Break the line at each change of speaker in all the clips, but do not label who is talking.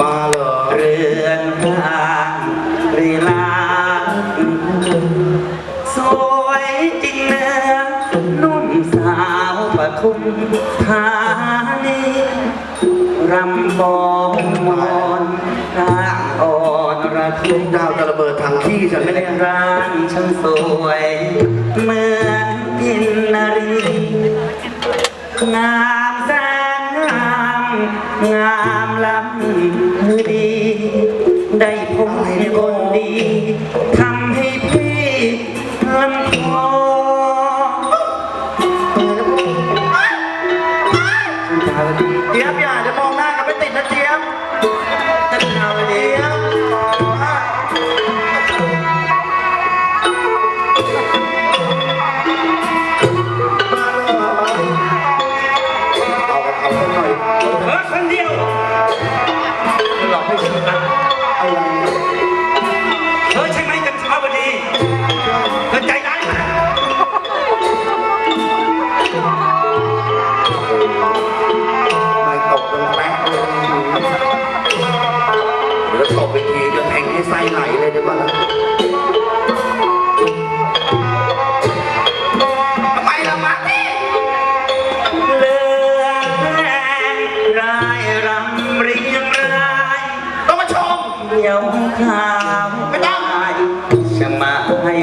มาเหรอ
เรือนร่างรีลาสวยจริงเนื้อนุ่มสาวปทุมธานีรำบอนมอนร่างอ่อนระท
ลู
ม
กดาวจะระเบิดทางขี้ฉันไม่ได้
ร่างช่างสวยเหมือนพินนารีนา งามล้ำดี ได้พบคนดีทำให้พี่ลำคอ
เออ
คนเดียวหลอกให้ฉันนะ
อะไร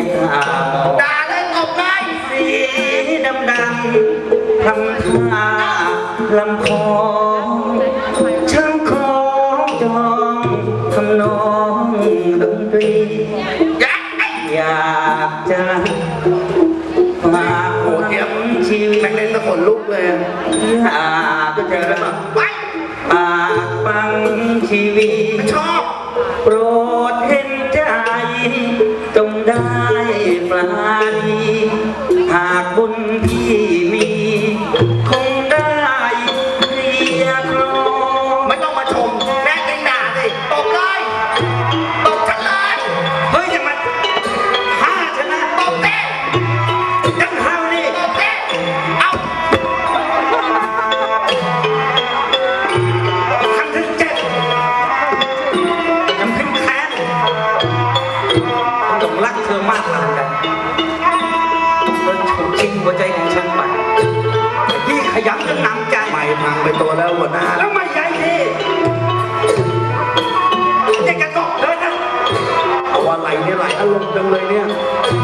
มา
ตาม
ด่า
เลยตบเลย
สีดำดำทำท่าลำคอช่างของจองทำนองดนตรี
อยา
กจะฝาก
โหเจี๊ยบ
ชีวิ
แม่งเล่นตะขนลุกเลย
อยากจะ
ไป
ปากฟังชีวิต
ชอบ
โปร รักเธอมากกว่ากันแล้วฉกชิงหัวใจของฉันไปพี่ขยันจนหนำใจ
ไม่พังไปตัวแล้วหัวหน้า
แล้วไม่ใหญ่ดีจะกระตกเลยนะ
เอาอะไรเนี่ยหลายอารมณ์จังเลยเนี่ย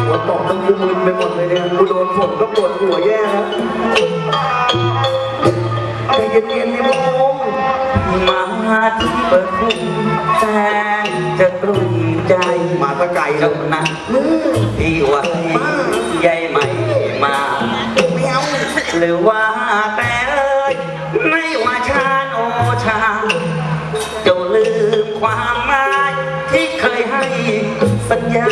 หัวตกทั้งกูมึนไปหมดเลยเนี่ยกูโดนฝนก็ปวดหัวแย่แล้วใจเย็นๆนี่มึง
มาที่เปิดคุมแสนจะกลุ้ม ใจ
มาตะไก่แล้
วนะที่ว่าใหญ่ไม่มา
ไม่เห
รือว่าแต่เอ้ยไม่ว่าชาโอชาเจ้าลืมความหมายที่เคยให้สัญญา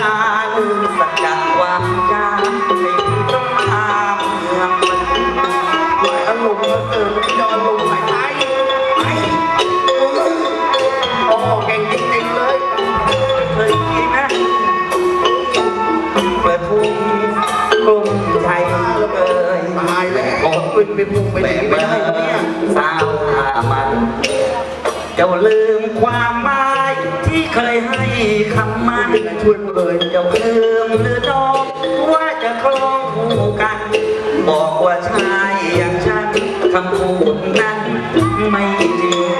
พุ่ง
กรุง
ไทยเลย
ตายแล้วออกขึ้นไปพุ่งไปไหนไม่
ได้
เนี่ย
สาวหามัน เจ้าลืมความหมายที่เคยให้คำมัน
ช่วยเลย
เจ้าลืมหรือน้องว่าจะครองคู่กัน บอกว่าชายอย่างฉันคำพูดนั้นไม่จริง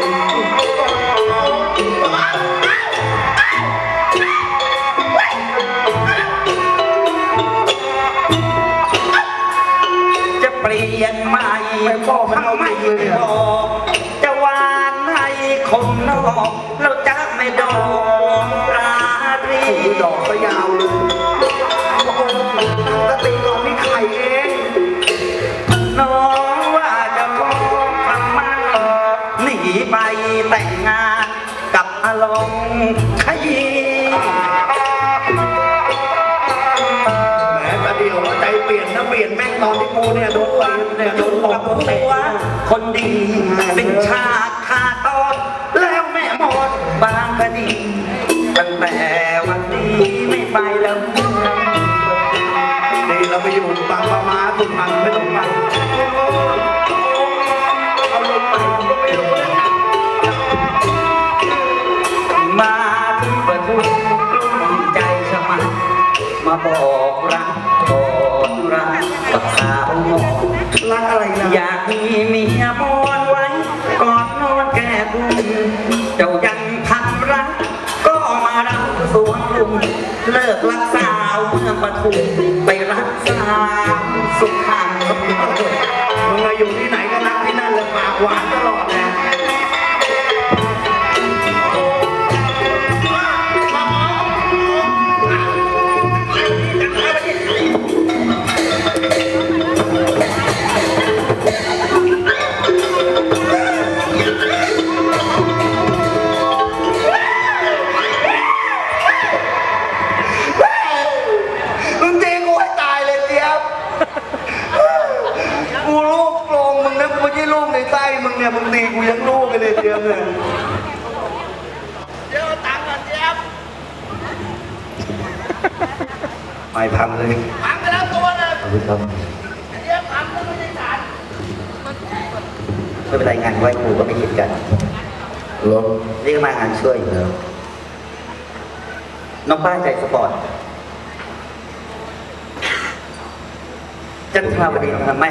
อกเรา
จะไม่ดอกราตรี
ดอกก็ยาวเลยโอ้โหตั้งสติก่อนนี่ไข่เอง
น้องว่าจะขอคำมั่นหนีไปแต่งงานกับอารมณ์ขยี
แหมแต่เดียวใจเปลี่ยนนะเปลี่ยนแม่งตอนที่กูเนี่ยโดนเตีเนี่ยโดนต
กั
บบโดนเตะ
ตัวคนดีสิ้นชาติขาดตอนแล้วแม่ หมดบางคดีตั้งแต่วันนี้ไม่ไปแล้ว
นี่เราไปอยู่บางปามาสุพรรณไม่ต้องไปเอาลงไปผมก็ไม่รู้
มาถึงป
ระทุก
ใจชะมัดมาบอกรัก จ้ายังทำรัก ก็มารับสวนลุมเลิกรักสาวเมืองปทุม
ไม่พังเลย
พังไปแล้วตัวเลย
ขอบคุณครับ
เจี๊ยบพังแล้วไม่ได้สาร
ไม่เป็นไรงานไหว้ครูก็ไม่คิดกัน
รถ
นี่ก็มางานช่วยอยู่แล้วน้องป้าใจสปอร์ตจันทราวดีทำไม